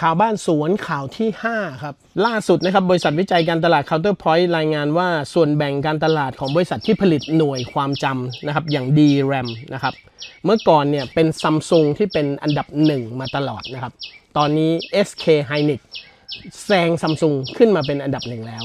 ข่าวบ้านสวนข่าวที่ 5 ครับ ล่าสุดนะครับบริษัทวิจัยการตลาด Counterpoint รายงานว่าส่วนแบ่งการตลาดของบริษัทที่ผลิตหน่วยความจำนะครับอย่าง DRAM นะครับเมื่อก่อนเนี่ยเป็นซัมซุงที่เป็นอันดับหนึ่งมาตลอดนะครับ ตอนนี้ SK Hynix แซงซัมซุงขึ้นมาเป็นอันดับหนึ่งแล้ว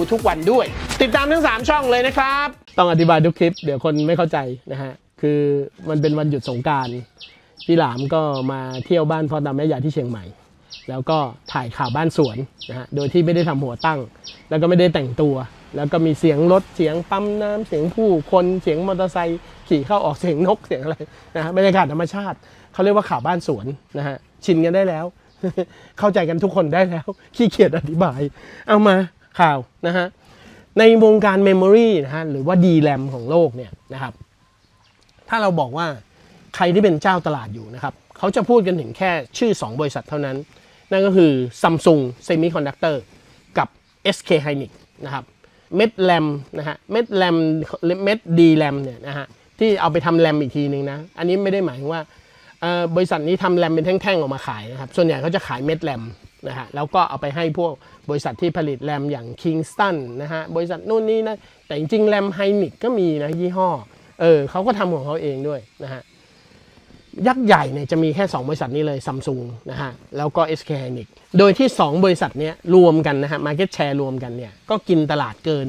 ทุกวันด้วย ติดตามทั้ง 3 ช่องเลยนะครับ ต้องอธิบายทุกคลิป เดี๋ยวคนไม่เข้าใจนะฮะ คือมันเป็นวันหยุดสงการพี่หลามก็มาเที่ยวบ้านพ่อตาแม่ยายที่เชียงใหม่ แล้วก็ถ่ายข่าวบ้านสวนนะฮะ โดยที่ไม่ได้ทำหัวตั้ง แล้วก็ไม่ได้แต่งตัว แล้วก็มีเสียงรถ เสียงปั๊มน้ำเสียงผู้คน เสียงมอเตอร์ไซค์ขี่เข้าออก เสียงนก เสียงอะไรนะฮะ บรรยากาศธรรมชาติ เขาเรียกว่าข่าวบ้านสวนนะฮะ ชินกันได้แล้ว เข้าใจกันทุกคนได้แล้ว ขี้เกียจอธิบาย เอามา ข่าวนะฮะในวงการเมมโมรีนะฮะหรือว่า DRAM ของโลกเนี่ยนะครับ ถ้าเราบอกว่าใครที่เป็นเจ้าตลาดอยู่นะครับ เขาจะพูดกันถึงแค่ชื่อ 2 บริษัทเท่านั้น นั่นก็คือ Samsung Semiconductor กับ SK Hynix นะครับเม็ดแรมนะฮะเม็ดแรมเม็ด DRAM เนี่ยนะฮะที่เอาไปทำแรมอีกทีนึงนะ อันนี้ไม่ได้หมายว่าบริษัทนี้ทำแรมเป็นแท่งๆออกมาขายนะครับ ส่วนใหญ่เขาจะขายเม็ดแรม นะฮะแล้วก็เอาไปให้พวกบริษัทที่ผลิตแรมอย่าง Kingston นะฮะบริษัทนู่นนี่นะแต่จริงๆแรมไฮนิกก็มีนะยี่ห้อเออเขาก็ทำของเขาเองด้วยนะฮะยักษ์ใหญ่เนี่ยจะมีแค่ 2 บริษัทนี้เลยซัมซุงนะฮะแล้วก็ SK Hynix โดยที่ 2 บริษัทนี้รวมกันนะฮะ Market Share รวมกันเนี่ยก็กินตลาดเกิน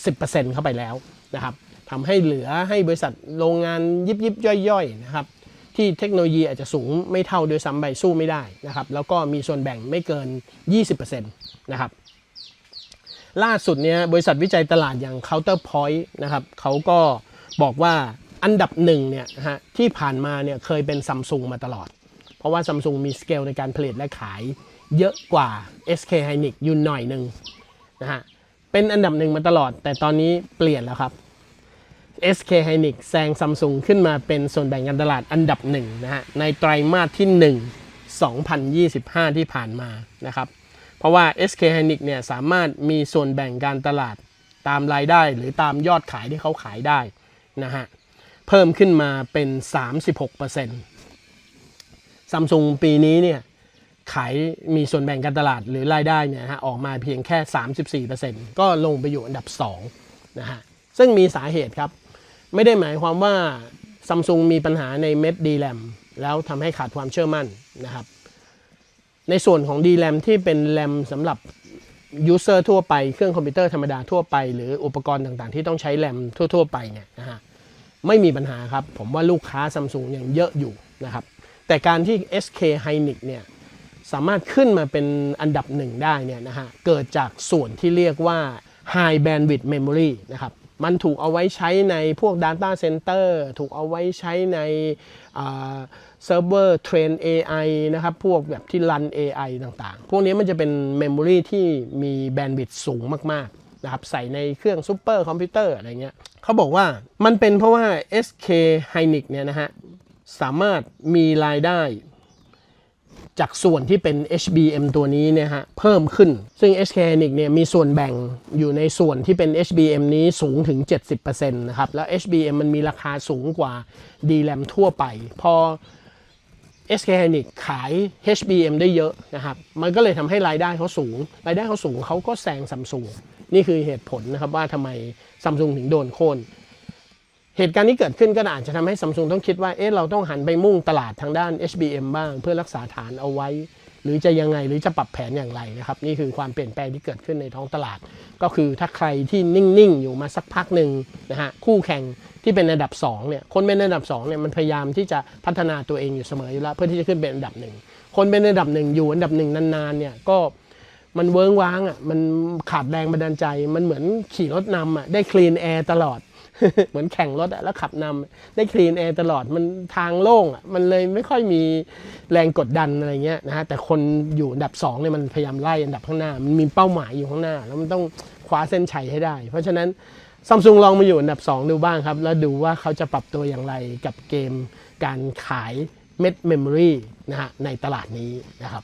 70%เข้าไปแล้วนะครับทำให้เหลือให้บริษัทโรงงานยิบยิบย่อยย่อยๆนะครับ ที่เทคโนโลยีอาจจะสูงไม่เท่าโดยซ้ำไปสู้ไม่ได้นะครับ แล้วก็มีส่วนแบ่งไม่เกิน 20%นะครับ ล่าสุดเนี่ยบริษัทวิจัยตลาดอย่าง Counterpoint นะครับเขาก็บอกว่าอันดับหนึ่งเนี่ยฮะที่ผ่านมาเนี่ยเคยเป็นซัมซุงมาตลอด เพราะว่าซัมซุงมีสเกลในการผลิตและขายเยอะกว่า SK Hynix อยู่หน่อยหนึ่งนะฮะเป็นอันดับหนึ่งมาตลอด แต่ตอนนี้เปลี่ยนแล้วครับ SK Hynix แซงซัมซุงขึ้นมาเป็นส่วนแบ่งการตลาดอันดับหนึ่งนะฮะในไตรมาสที่ 1 2025 ที่ผ่านมานะครับ เพราะว่า SK Hynix เนี่ยสามารถมีส่วนแบ่งการตลาดตามรายได้หรือตามยอดขายที่เขาขายได้นะฮะเพิ่มขึ้นมาเป็น 36%ซัมซุงปีนี้เนี่ยขายมีส่วนแบ่งการตลาดหรือรายได้เนี่ยฮะออกมาเพียงแค่ 34%ก็ลงไปอยู่อันดับ2นะฮะซึ่งมีสาเหตุครับ ไม่ได้หมายความว่าซัมซุงมีปัญหาในเม็ด DRAM แล้วทำให้ขาดความเชื่อมั่นนะครับ ในส่วนของ DRAM ที่เป็นแรมสำหรับ user ทั่วไป เครื่องคอมพิวเตอร์ธรรมดาทั่วไป หรืออุปกรณ์ต่างๆ ที่ต้องใช้แรมทั่ว ๆ ไปเนี่ยนะฮะไม่มีปัญหาครับ ผมว่าลูกค้าซัมซุงยังเยอะอยู่นะครับ แต่การที่ SK Hynix เนี่ยสามารถขึ้นมาเป็นอันดับหนึ่งได้เนี่ยนะฮะเกิดจากส่วนที่เรียกว่า High Bandwidth Memory นะครับ มันถูกเอาไว้ใช้ในพวก Data Center ถูกเอาไว้ใช้ในเซิร์ฟเวอร์เทรน AI นะครับ พวกแบบที่รัน AI ต่างๆ พวกนี้มันจะเป็นเมมโมรีที่มีแบนด์วิดต์สูงมากๆนะครับใส่ในเครื่องซูเปอร์คอมพิวเตอร์อะไรเงี้ยเขาบอกว่ามันเป็นเพราะว่า SK Hynix เนี่ยนะฮะ สามารถมีรายได้ จากส่วนที่เป็น HBM ตัวนี้เนี่ยฮะเพิ่มขึ้น ซึ่ง SK Hynix เนี่ยมีส่วนแบ่งอยู่ในส่วนที่เป็น HBM นี้สูงถึง 70%นะครับ แล้ว HBM มันมีราคาสูงกว่า DRAM ทั่วไป พอ SK Hynix ขาย HBM ได้เยอะนะครับ มันก็เลยทำให้รายได้เขาสูง รายได้เขาสูงเขาก็แซงซัมซุงนี่คือเหตุผลนะครับว่าทำไมซัมซุงถึงโดนโค่น เหตุการณ์นี้เกิดขึ้นก็อาจจะทำให้ซัมซุงต้องคิดว่าเอ๊ะเราต้องหันไปมุ่งตลาดทางด้าน HBM บ้าง เพื่อรักษาฐานเอาไว้ หรือจะยังไงหรือจะปรับแผนอย่างไรนะครับ นี่คือความเปลี่ยนแปลงที่เกิดขึ้นในท้องตลาด ก็คือถ้าใครที่นิ่ง ๆ อยู่มาสักพักหนึ่งนะฮะคู่แข่งที่เป็นอันดับ2เนี่ยคนเป็นอันดับ2เนี่ยมันพยายามที่จะพัฒนาตัวเองอยู่เสมออยู่แล้ว เพื่อที่จะขึ้นเป็นอันดับหนึ่งคนเป็นอันดับหนึ่งอยู่อันดับหนึ่งนานๆเนี่ยก็มันเวิ้งว้างอะมันขาดแรงบันดาลใจ มันเหมือนขี่รถนำอะได้คลีนแอร์ตลอด เหมือนแข่งรถอะแล้วขับนำได้คลีนแอร์ตลอดมันทางโล่งอะมันเลยไม่ค่อยมีแรงกดดันอะไรเงี้ยนะฮะแต่คนอยู่อันดับ2เนี่ยมันพยายามไล่อันดับข้างหน้า มันมีเป้าหมายอยู่ข้างหน้า แล้วมันต้องคว้าเส้นชัยให้ได้ เพราะฉะนั้นซัมซุงลองมาอยู่อันดับ 2 ดูบ้างครับ แล้วดูว่าเขาจะปรับตัวอย่างไรกับเกมการขายเม็ดเมมโมรีนะฮะในตลาดนี้นะครับ